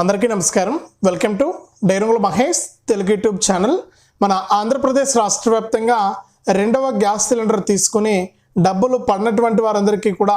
అందరికీ నమస్కారం. Welcome to డైరంగుల మహేష్ తెలుగు యూట్యూబ్ ఛానల్. మన ఆంధ్రప్రదేశ్ రాష్ట్ర వ్యాప్తంగా రెండవ గ్యాస్ సిలిండర్ తీసుకుని డబ్బులు పడినటువంటి వారందరికీ కూడా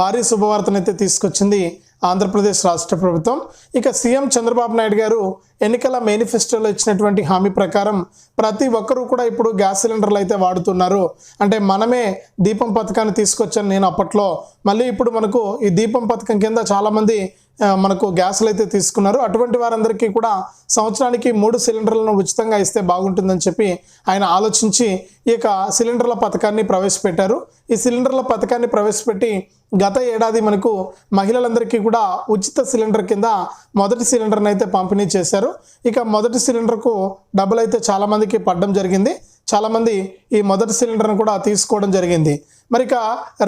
భారీ శుభవార్తనైతే తీసుకొచ్చింది ఆంధ్రప్రదేశ్ రాష్ట్ర ప్రభుత్వం. ఇక సీఎం చంద్రబాబు నాయుడు గారు ఎన్నికల మేనిఫెస్టోలో ఇచ్చినటువంటి హామీ ప్రకారం ప్రతి ఒక్కరూ కూడా ఇప్పుడు గ్యాస్ సిలిండర్లు అయితే వాడుతున్నారు. అంటే మనమే దీపం పథకాన్ని తీసుకొచ్చాను నేను అప్పట్లో. మళ్ళీ ఇప్పుడు మనకు ఈ దీపం పథకం కింద చాలామంది మనకు గ్యాస్లు అయితే తీసుకున్నారు. అటువంటి వారందరికీ కూడా సంవత్సరానికి మూడు సిలిండర్లను ఉచితంగా ఇస్తే బాగుంటుందని చెప్పి ఆయన ఆలోచించి ఈ యొక్క సిలిండర్ల పథకాన్ని ప్రవేశపెట్టారు. ఈ సిలిండర్ల పథకాన్ని ప్రవేశపెట్టి గత ఏడాది మనకు మహిళలందరికీ కూడా ఉచిత సిలిండర్ కింద మొదటి సిలిండర్ని అయితే పంపిణీ చేశారు. ఇక మొదటి సిలిండర్కు డబ్బులు అయితే చాలామందికి పడడం జరిగింది. చాలామంది ఈ మొదటి సిలిండర్ను కూడా తీసుకోవడం జరిగింది. మరి ఇక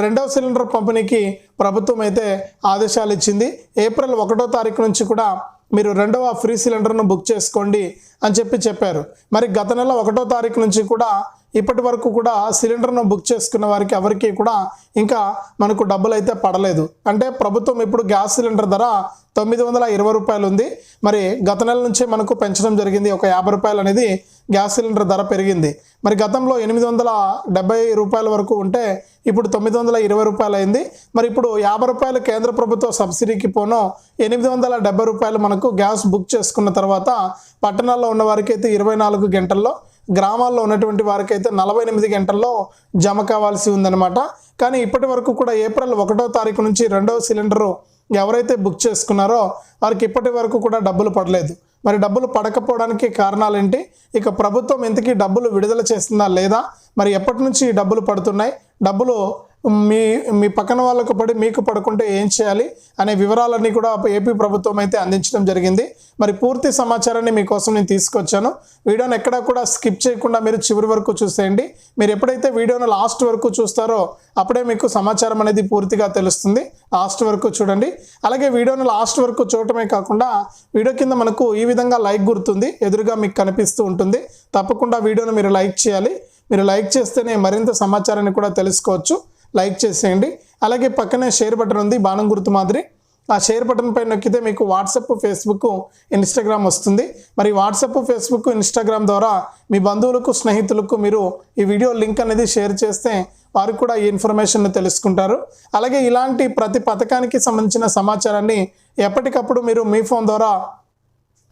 రెండవ సిలిండర్ పంపిణీకి ప్రభుత్వం అయితే ఆదేశాలు ఇచ్చింది. ఏప్రిల్ ఒకటో తారీఖు నుంచి కూడా మీరు రెండవ ఫ్రీ సిలిండర్ను బుక్ చేసుకోండి అని చెప్పి చెప్పారు. మరి గత నెల ఒకటో తారీఖు నుంచి కూడా ఇప్పటి వరకు కూడా సిలిండర్ను బుక్ చేసుకున్న వారికి ఎవరికి కూడా ఇంకా మనకు డబ్బులు అయితే పడలేదు. అంటే ప్రభుత్వం ఇప్పుడు గ్యాస్ సిలిండర్ ధర తొమ్మిది వందల ఇరవై రూపాయలు ఉంది. మరి గత నెల నుంచే మనకు పెంచడం జరిగింది. ఒక యాభై రూపాయలు అనేది గ్యాస్ సిలిండర్ ధర పెరిగింది. మరి గతంలో ఎనిమిది వందల డెబ్బై రూపాయల వరకు ఉంటే ఇప్పుడు తొమ్మిది వందల ఇరవై రూపాయలు అయింది. మరి ఇప్పుడు యాభై రూపాయలు కేంద్ర ప్రభుత్వ సబ్సిడీకి పోను ఎనిమిది వందల డెబ్బై రూపాయలు మనకు గ్యాస్ బుక్ చేసుకున్న తర్వాత పట్టణాల్లో ఉన్న వారికి అయితే ఇరవై నాలుగు గంటల్లో గ్రామాల్లో ఉన్నటువంటి వారికి అయితే నలభై ఎనిమిది గంటల్లో జమ కావాల్సి ఉందన్నమాట. కానీ ఇప్పటి వరకు కూడా ఏప్రిల్ ఒకటో తారీఖు నుంచి రెండవ సిలిండరు ఎవరైతే బుక్ చేసుకున్నారో వారికి ఇప్పటి వరకు కూడా డబ్బులు పడలేదు. మరి డబ్బులు పడకపోవడానికి కారణాలు ఏంటి ఇక ప్రభుత్వం ఇంతకీ డబ్బులు విడుదల చేస్తుందా లేదా? మరి ఎప్పటి నుంచి డబ్బులు పడుతున్నాయి? డబ్బులు మీ మీ పక్కన వాళ్ళకు పడి మీకు పడుకుంటే ఏం చేయాలి అనే వివరాలన్నీ కూడా ఏపీ ప్రభుత్వం అయితే అందించడం జరిగింది. మరి పూర్తి సమాచారాన్ని మీకోసం నేను తీసుకొచ్చాను. వీడియోని ఎక్కడా కూడా స్కిప్ చేయకుండా మీరు చివరి వరకు చూసేయండి. మీరు ఎప్పుడైతే వీడియోను లాస్ట్ వరకు చూస్తారో అప్పుడే మీకు సమాచారం అనేది పూర్తిగా తెలుస్తుంది. లాస్ట్ వరకు చూడండి. అలాగే వీడియోను లాస్ట్ వరకు చూడటమే కాకుండా వీడియో కింద మనకు ఈ విధంగా లైక్ గుర్తుంది. ఎదురుగా మీకు కనిపిస్తూ ఉంటుంది. తప్పకుండా వీడియోను మీరు లైక్ చేయాలి. మీరు లైక్ చేస్తేనే మరింత సమాచారాన్ని కూడా తెలుసుకోవచ్చు. లైక్ చేసేయండి. అలాగే పక్కనే షేర్ బటన్ ఉంది బాణం గుర్తు మాదిరి. ఆ షేర్ బటన్ పైన నొక్కితే మీకు వాట్సాప్ ఫేస్బుక్ ఇన్స్టాగ్రామ్ వస్తుంది. మరి వాట్సాప్ ఫేస్బుక్ ఇన్స్టాగ్రామ్ ద్వారా మీ బంధువులకు స్నేహితులకు మీరు ఈ వీడియో లింక్ అనేది షేర్ చేస్తే వారు కూడా ఈ ఇన్ఫర్మేషన్ తెలుసుకుంటారు. అలాగే ఇలాంటి ప్రతి పథకానికి సంబంధించిన సమాచారాన్ని ఎప్పటికప్పుడు మీరు మీ ఫోన్ ద్వారా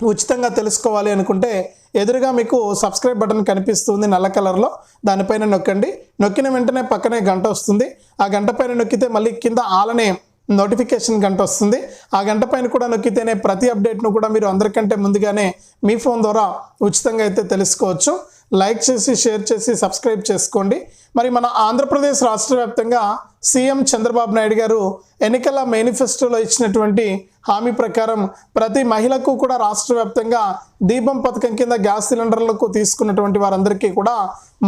ఉచితంగా తెలుసుకోవాలి అనుకుంటే ఎదురుగా మీకు సబ్స్క్రైబ్ బటన్ కనిపిస్తుంది నల్ల కలర్లో. దానిపైన నొక్కండి. నొక్కిన వెంటనే పక్కనే గంట వస్తుంది. ఆ గంట పైన నొక్కితే మళ్ళీ కింద ఆలనే నోటిఫికేషన్ గంట వస్తుంది. ఆ గంట పైన కూడా నొక్కితేనే ప్రతి అప్డేట్ను కూడా మీరు అందరికంటే ముందుగానే మీ ఫోన్ ద్వారా ఉచితంగా అయితే తెలుసుకోవచ్చు. లైక్ చేసి షేర్ చేసి సబ్స్క్రైబ్ చేసుకోండి. మరి మన ఆంధ్రప్రదేశ్ రాష్ట్ర వ్యాప్తంగా సీఎం చంద్రబాబు నాయుడు గారు ఎన్నికల మేనిఫెస్టోలో ఇచ్చినటువంటి హామీ ప్రకారం ప్రతి మహిళకు కూడా రాష్ట్ర వ్యాప్తంగా దీపం పథకం కింద గ్యాస్ సిలిండర్లకు తీసుకున్నటువంటి వారందరికీ కూడా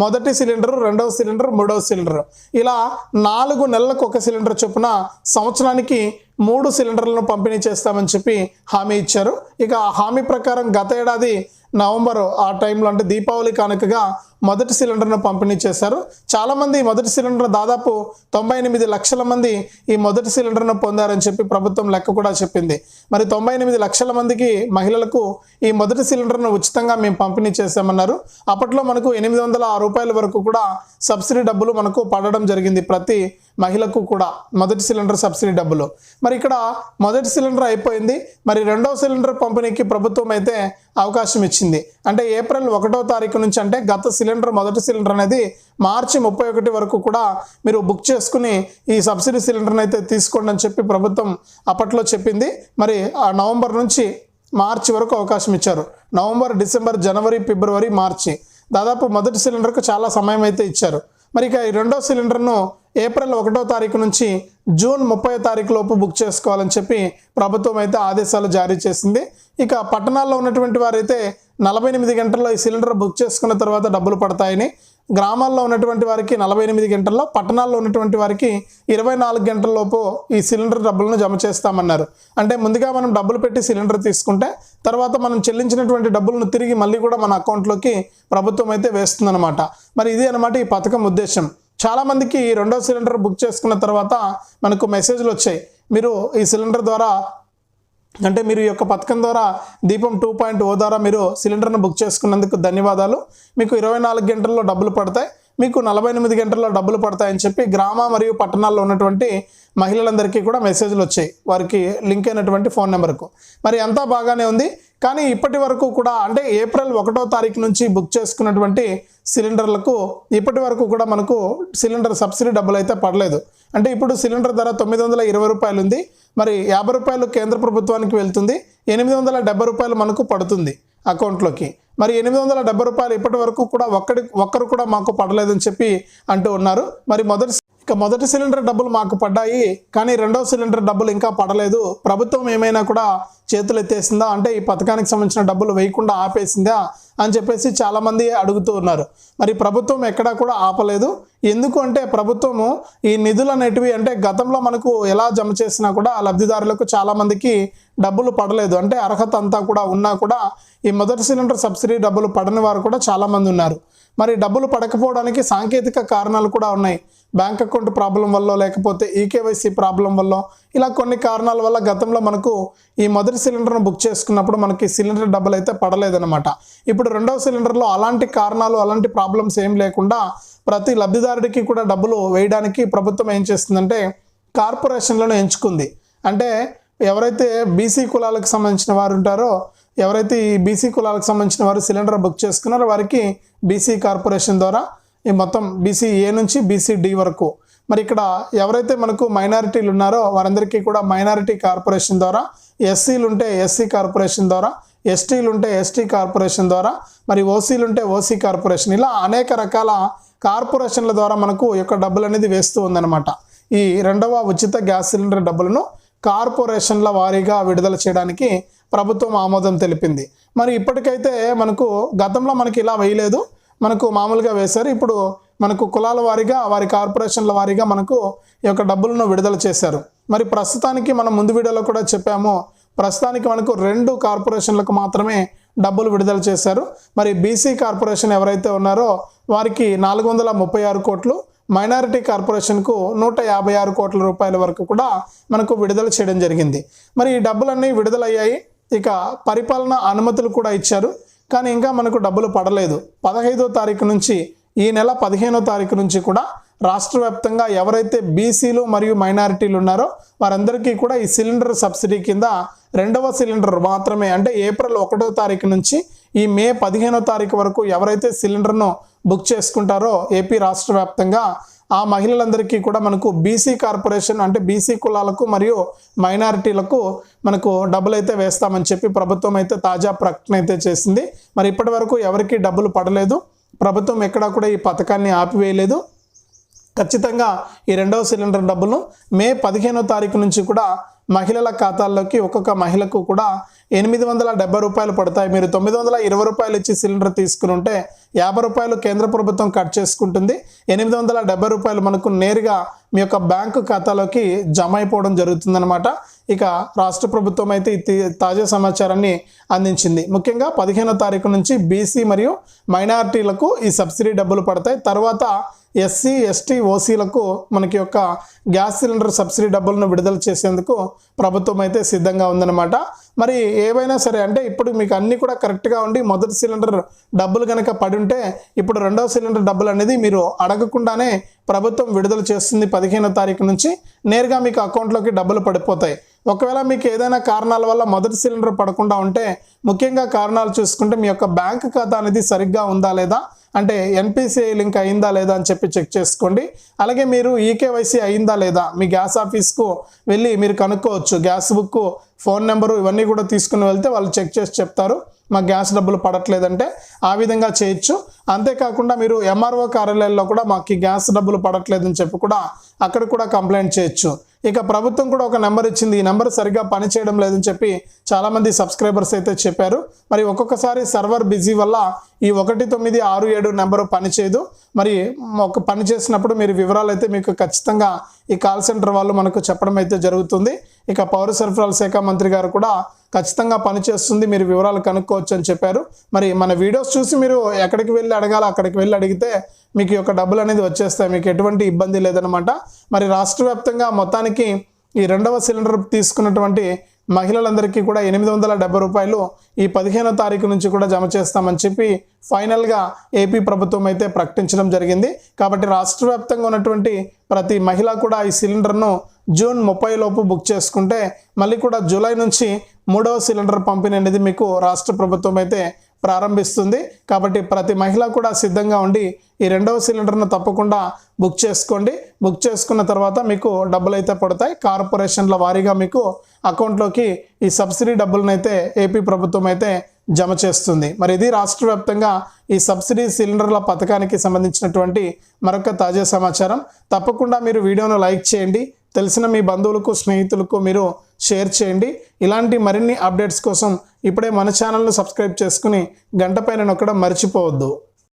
మొదటి సిలిండర్ రెండవ సిలిండర్ మూడవ సిలిండర్. ఇలా నాలుగు నెలలకు ఒక సిలిండర్ చొప్పున సంవత్సరానికి మూడు సిలిండర్లను పంపిణీ చేస్తామని చెప్పి హామీ ఇచ్చారు. ఇక ఆ హామీ ప్రకారం గత ఏడాది నవంబర్ ఆ టైంలో అంటే దీపావళి కానుకగా మొదటి సిలిండర్ను పంపిణీ చేశారు. చాలామంది ఈ మొదటి సిలిండర్ దాదాపు తొంభై ఎనిమిది లక్షల మంది ఈ మొదటి సిలిండర్ను పొందారని చెప్పి ప్రభుత్వం లెక్క కూడా చెప్పింది. మరి తొంభై ఎనిమిది లక్షల మందికి మహిళలకు ఈ మొదటి సిలిండర్ను ఉచితంగా మేము పంపిణీ చేశామన్నారు. అప్పట్లో మనకు ఎనిమిది వందల రూపాయల వరకు కూడా సబ్సిడీ డబ్బులు మనకు పడడం జరిగింది ప్రతి మహిళకు కూడా మొదటి సిలిండర్ సబ్సిడీ డబ్బులు. మరి ఇక్కడ మొదటి సిలిండర్ అయిపోయింది. మరి రెండవ సిలిండర్ పంపిణీకి ప్రభుత్వం అయితే అవకాశం ఇచ్చింది. అంటే ఏప్రిల్ ఒకటో తారీఖు నుంచి అంటే గత సిలిండర్ సిలిండర్ మొదటి సిలిండర్ అనేది మార్చి ముప్పై ఒకటి వరకు కూడా మీరు బుక్ చేసుకుని ఈ సబ్సిడీ సిలిండర్ని అయితే తీసుకోండి అని చెప్పి ప్రభుత్వం అప్పట్లో చెప్పింది. మరి ఆ నవంబర్ నుంచి మార్చి వరకు అవకాశం ఇచ్చారు. నవంబర్ డిసెంబర్ జనవరి ఫిబ్రవరి మార్చి దాదాపు మొదటి సిలిండర్కు చాలా సమయం అయితే ఇచ్చారు. మరి ఇక ఈ రెండో సిలిండర్ను ఏప్రిల్ ఒకటో తారీఖు నుంచి జూన్ ముప్పై తారీఖు లోపు బుక్ చేసుకోవాలని చెప్పి ప్రభుత్వం అయితే ఆదేశాలు జారీ చేసింది. ఇక పట్టణాల్లో ఉన్నటువంటి వారైతే నలభై ఎనిమిది గంటల్లో ఈ సిలిండర్ బుక్ చేసుకున్న తర్వాత డబ్బులు పడతాయని గ్రామాల్లో ఉన్నటువంటి వారికి నలభై ఎనిమిది గంటల్లో పట్టణాల్లో ఉన్నటువంటి వారికి ఇరవై నాలుగు గంటల లోపు ఈ సిలిండర్ డబ్బులను జమ చేస్తామన్నారు. అంటే ముందుగా మనం డబ్బులు పెట్టి సిలిండర్ తీసుకుంటే తర్వాత మనం చెల్లించినటువంటి డబ్బులను తిరిగి మళ్ళీ కూడా మన అకౌంట్లోకి ప్రభుత్వం అయితే వేస్తుందన్నమాట. మరి ఇది అనమాట ఈ పథకం ఉద్దేశం. చాలామందికి రెండో సిలిండర్ బుక్ చేసుకున్న తర్వాత మనకు మెసేజ్లు వచ్చాయి. మీరు ఈ సిలిండర్ ద్వారా అంటే మీరు ఈ యొక్క పథకం ద్వారా దీపం టూ పాయింట్ ఓ ద్వారా మీరు సిలిండర్ను బుక్ చేసుకున్నందుకు ధన్యవాదాలు. మీకు ఇరవై నాలుగు గంటల్లో డబ్బులు పడతాయి. మీకు నలభై ఎనిమిది గంటల్లో డబ్బులు పడతాయని చెప్పి గ్రామ మరియు పట్టణాల్లో ఉన్నటువంటి మహిళలందరికీ కూడా మెసేజ్లు వచ్చాయి. వారికి లింక్ అయినటువంటి ఫోన్ నెంబర్కు. మరి అంతా బాగానే ఉంది. కానీ ఇప్పటి వరకు కూడా అంటే ఏప్రిల్ ఒకటో తారీఖు నుంచి బుక్ చేసుకున్నటువంటి సిలిండర్లకు ఇప్పటి వరకు కూడా మనకు సిలిండర్ సబ్సిడీ డబ్బులు అయితే పడలేదు. అంటే ఇప్పుడు సిలిండర్ ధర తొమ్మిది వందల ఇరవై రూపాయలు ఉంది మరి యాభై రూపాయలు కేంద్ర ప్రభుత్వానికి వెళ్తుంది. ఎనిమిది వందల డెబ్బై రూపాయలు మనకు పడుతుంది. అకౌంట్లోకి. మరి ఎనిమిది వందల డెబ్బై రూపాయలు ఇప్పటి వరకు కూడా ఒక్కడి ఒక్కరు కూడా మాకు పడలేదని చెప్పి అంటూ ఉన్నారు. మరి మొదటి ఇక మొదటి సిలిండర్ డబ్బులు మాకు పడ్డాయి కానీ రెండవ సిలిండర్ డబ్బులు ఇంకా పడలేదు. ప్రభుత్వం ఏమైనా కూడా చేతులు ఎత్తేసిందా అంటే ఈ పథకానికి సంబంధించిన డబ్బులు వేయకుండా ఆపేసిందా? అని చెప్పేసి చాలామంది అడుగుతూ ఉన్నారు. మరి ప్రభుత్వం ఎక్కడా కూడా ఆపలేదు. ఎందుకు అంటే ప్రభుత్వము ఈ నిధులు అనేటివి అంటే గతంలో మనకు ఎలా జమ చేసినా కూడా ఆ లబ్ధిదారులకు చాలామందికి డబ్బులు పడలేదు. అంటే అర్హత అంతా కూడా ఉన్నా కూడా ఈ మొదటి సిలిండర్ సబ్సిడీ డబ్బులు పడని వారు కూడా చాలామంది ఉన్నారు. మరి డబ్బులు పడకపోవడానికి సాంకేతిక కారణాలు కూడా ఉన్నాయి. బ్యాంక్ అకౌంట్ ప్రాబ్లం వల్ల లేకపోతే ఈకేవైసీ ప్రాబ్లం వల్ల ఇలా కొన్ని కారణాల వల్ల గతంలో మనకు ఈ మొదటి సిలిండర్ను బుక్ చేసుకున్నప్పుడు మనకి సిలిండర్ డబ్బులు అయితే పడలేదన్నమాట. ఇప్పుడు రెండవ సిలిండర్లో అలాంటి కారణాలు అలాంటి ప్రాబ్లమ్స్ ఏం లేకుండా ప్రతి లబ్ధిదారుడికి కూడా డబ్బులు వేయడానికి ప్రభుత్వం ఏం చేస్తుందంటే కార్పొరేషన్లను ఎంచుకుంది. అంటే ఎవరైతే బీసీ కులాలకు సంబంధించిన వారు ఉంటారో ఎవరైతే ఈ బీసీ కులాలకు సంబంధించిన వారు సిలిండర్ బుక్ చేసుకున్నారో వారికి బీసీ కార్పొరేషన్ ద్వారా ఈ మొత్తం బీసీ ఏ నుంచి బీసీ డి వరకు మరి ఇక్కడ ఎవరైతే మనకు మైనారిటీలు ఉన్నారో వారందరికీ కూడా మైనారిటీ కార్పొరేషన్ ద్వారా ఎస్సీలు ఉంటే ఎస్సీ కార్పొరేషన్ ద్వారా ఎస్టీలు ఉంటే ఎస్టీ కార్పొరేషన్ ద్వారా మరి ఓసీలు ఉంటే ఓసీ కార్పొరేషన్ ఇలా అనేక రకాల కార్పొరేషన్ల ద్వారా మనకు యొక్క డబ్బులు అనేది వేస్తూ ఉందన్నమాట. ఈ రెండవ ఉచిత గ్యాస్ సిలిండర్ డబ్బులను కార్పొరేషన్ల వారీగా విడుదల చేయడానికి ప్రభుత్వం ఆమోదం తెలిపింది. మరి ఇప్పటికైతే మనకు గతంలో మనకి ఇలా వేయలేదు. మనకు మామూలుగా వేశారు. ఇప్పుడు మనకు కులాల వారీగా వారి కార్పొరేషన్ల వారీగా మనకు ఈ యొక్క డబ్బులను విడుదల చేశారు. మరి ప్రస్తుతానికి మనం ముందు వీడియోలో కూడా చెప్పాము ప్రస్తుతానికి మనకు రెండు కార్పొరేషన్లకు మాత్రమే డబ్బులు విడుదల చేశారు. మరి బీసీ కార్పొరేషన్ ఎవరైతే ఉన్నారో వారికి నాలుగు వందల ముప్పై ఆరు కోట్లు మైనారిటీ కార్పొరేషన్కు నూట యాభై ఆరు కోట్ల రూపాయల వరకు కూడా మనకు విడుదల చేయడం జరిగింది. మరి ఈ డబ్బులన్నీ విడుదలయ్యాయి. ఇక పరిపాలన అనుమతులు కూడా ఇచ్చారు. కానీ ఇంకా మనకు డబ్బులు పడలేదు. పదహైదో తారీఖు నుంచి ఈ నెల పదిహేనో తారీఖు నుంచి కూడా రాష్ట్ర వ్యాప్తంగా ఎవరైతే బీసీలు మరియు మైనారిటీలు ఉన్నారో వారందరికీ కూడా ఈ సిలిండర్ సబ్సిడీ కింద రెండవ సిలిండర్ మాత్రమే అంటే ఏప్రిల్ ఒకటో తారీఖు నుంచి ఈ మే పదిహేనో తారీఖు వరకు ఎవరైతే సిలిండర్ను బుక్ చేసుకుంటారో ఏపీ రాష్ట్ర వ్యాప్తంగా ఆ మహిళలందరికీ కూడా మనకు బీసీ కార్పొరేషన్ అంటే బీసీ కులాలకు మరియు మైనారిటీలకు మనకు డబ్బులు అయితే వేస్తామని చెప్పి ప్రభుత్వం అయితే తాజా ప్రకటన అయితే చేసింది. మరి ఇప్పటి వరకు ఎవరికీ డబ్బులు పడలేదు. ప్రభుత్వం ఎక్కడా కూడా ఈ పథకాన్ని ఆపివేయలేదు. ఖచ్చితంగా ఈ రెండవ సిలిండర్ డబ్బులను మే పదిహేనో తారీఖు నుంచి కూడా మహిళల ఖాతాల్లోకి ఒక్కొక్క మహిళకు కూడా ఎనిమిది వందల డెబ్బై రూపాయలు పడతాయి. మీరు తొమ్మిది వందల ఇరవై రూపాయలు ఇచ్చి సిలిండర్ తీసుకుని ఉంటే యాభై రూపాయలు కేంద్ర ప్రభుత్వం కట్ చేసుకుంటుంది. ఎనిమిది వందల డెబ్బై రూపాయలు మనకు నేరుగా మీ యొక్క బ్యాంకు ఖాతాలోకి జమ అయిపోవడం జరుగుతుందన్నమాట. ఇక రాష్ట్ర ప్రభుత్వం అయితే తాజా సమాచారాన్ని అందించింది. ముఖ్యంగా పదిహేనో తారీఖు నుంచి బీసీ మరియు మైనారిటీలకు ఈ సబ్సిడీ డబ్బులు పడతాయి. తర్వాత ఎస్సీ ఎస్టీ ఓసీలకు మనకి యొక్క గ్యాస్ సిలిండర్ సబ్సిడీ డబ్బులను విడుదల చేసేందుకు ప్రభుత్వం అయితే సిద్ధంగా ఉందన్నమాట. మరి ఏవైనా సరే అంటే ఇప్పుడు మీకు అన్నీ కూడా కరెక్ట్గా ఉండి మొదటి సిలిండర్ డబ్బులు కనుక పడి ఉంటే ఇప్పుడు రెండవ సిలిండర్ డబ్బులు అనేది మీరు అడగకుండానే ప్రభుత్వం విడుదల చేస్తుంది పదిహేనో తారీఖు నుంచి. నేరుగా మీకు అకౌంట్లోకి డబ్బులు పడిపోతాయి. ఒకవేళ మీకు ఏదైనా కారణాల వల్ల మొదటి సిలిండర్ పడకుండా ఉంటే ముఖ్యంగా కారణాలు చూసుకుంటే మీ యొక్క బ్యాంక్ ఖాతా అనేది సరిగ్గా ఉందా లేదా? అంటే ఎన్పిసిఐ లింక్ అయిందా లేదా అని చెప్పి చెక్ చేసుకోండి. అలాగే మీరు ఈకేవైసీ అయిందా లేదా మీ గ్యాస్ ఆఫీస్కు వెళ్ళి మీరు కనుక్కోవచ్చు. గ్యాస్ బుక్ ఫోన్ నెంబరు ఇవన్నీ కూడా తీసుకుని వెళ్తే వాళ్ళు చెక్ చేసి చెప్తారు. మా గ్యాస్ డబ్బులు పడట్లేదంటే ఆ విధంగా చేయొచ్చు. అంతేకాకుండా మీరు ఎంఆర్ఓ కార్యాలయాల్లో కూడా మాకు గ్యాస్ డబ్బులు పడట్లేదని చెప్పి కూడా అక్కడ కూడా కంప్లైంట్ చేయొచ్చు. ఇక ప్రభుత్వం కూడా ఒక నెంబర్ ఇచ్చింది. ఈ నెంబర్ సరిగ్గా పనిచేయడం లేదని చెప్పి చాలామంది సబ్స్క్రైబర్స్ అయితే చెప్పారు. మరి ఒక్కొక్కసారి సర్వర్ బిజీ వల్ల ఈ ఒకటి తొమ్మిది ఆరు ఏడు నెంబరు పనిచేయదు. మరి ఒక పని చేసినప్పుడు మీరు వివరాలు అయితే మీకు ఖచ్చితంగా ఈ కాల్ సెంటర్ వాళ్ళు మనకు చెప్పడం అయితే జరుగుతుంది. ఇక పౌర సరఫరాల శాఖ మంత్రి గారు కూడా ఖచ్చితంగా పనిచేస్తుంది మీరు వివరాలు కనుక్కోవచ్చు అని చెప్పారు. మరి మన వీడియోస్ చూసి మీరు ఎక్కడికి వెళ్ళి అడగాలో అక్కడికి వెళ్ళి అడిగితే మీకు యొక్క డబ్బులు అనేది వచ్చేస్తాయి మీకు ఎటువంటి ఇబ్బంది లేదనమాట మరి రాష్ట్ర వ్యాప్తంగా మొత్తానికి ఈ రెండవ సిలిండర్ తీసుకున్నటువంటి మహిళలందరికీ కూడా ఎనిమిది వందల డెబ్బై రూపాయలు ఈ పదిహేనో తారీఖు నుంచి కూడా జమ చేస్తామని చెప్పి ఫైనల్గా ఏపీ ప్రభుత్వం అయితే ప్రకటించడం జరిగింది. కాబట్టి రాష్ట్ర వ్యాప్తంగా ఉన్నటువంటి ప్రతి మహిళ కూడా ఈ సిలిండర్ను జూన్ ముప్పై లోపు బుక్ చేసుకుంటే మళ్ళీ కూడా జూలై నుంచి మూడవ సిలిండర్ పంపిణీ అనేది మీకు రాష్ట్ర ప్రభుత్వం అయితే ప్రారంభిస్తుంది. కాబట్టి ప్రతి మహిళ కూడా సిద్ధంగా ఉండి ఈ రెండవ సిలిండర్ను తప్పకుండా బుక్ చేసుకోండి. బుక్ చేసుకున్న తర్వాత మీకు డబ్బులు అయితే పడతాయి. కార్పొరేషన్ల వారీగా మీకు అకౌంట్లోకి ఈ సబ్సిడీ డబ్బులను అయితే ఏపీ ప్రభుత్వం అయితే జమ చేస్తుంది. మరి ఇది రాష్ట్ర వ్యాప్తంగా ఈ సబ్సిడీ సిలిండర్ల పథకానికి సంబంధించినటువంటి మరొక తాజా సమాచారం. తప్పకుండా మీరు వీడియోను లైక్ చేయండి. తెలిసిన మీ బంధువులకు స్నేహితులకు మీరు షేర్ చేయండి. ఇలాంటి మరిన్ని అప్డేట్స్ కోసం ఇప్పుడే మన ఛానల్ను సబ్స్క్రైబ్ చేసుకుని గంట పైన నొక్కడం మర్చిపోవద్దు.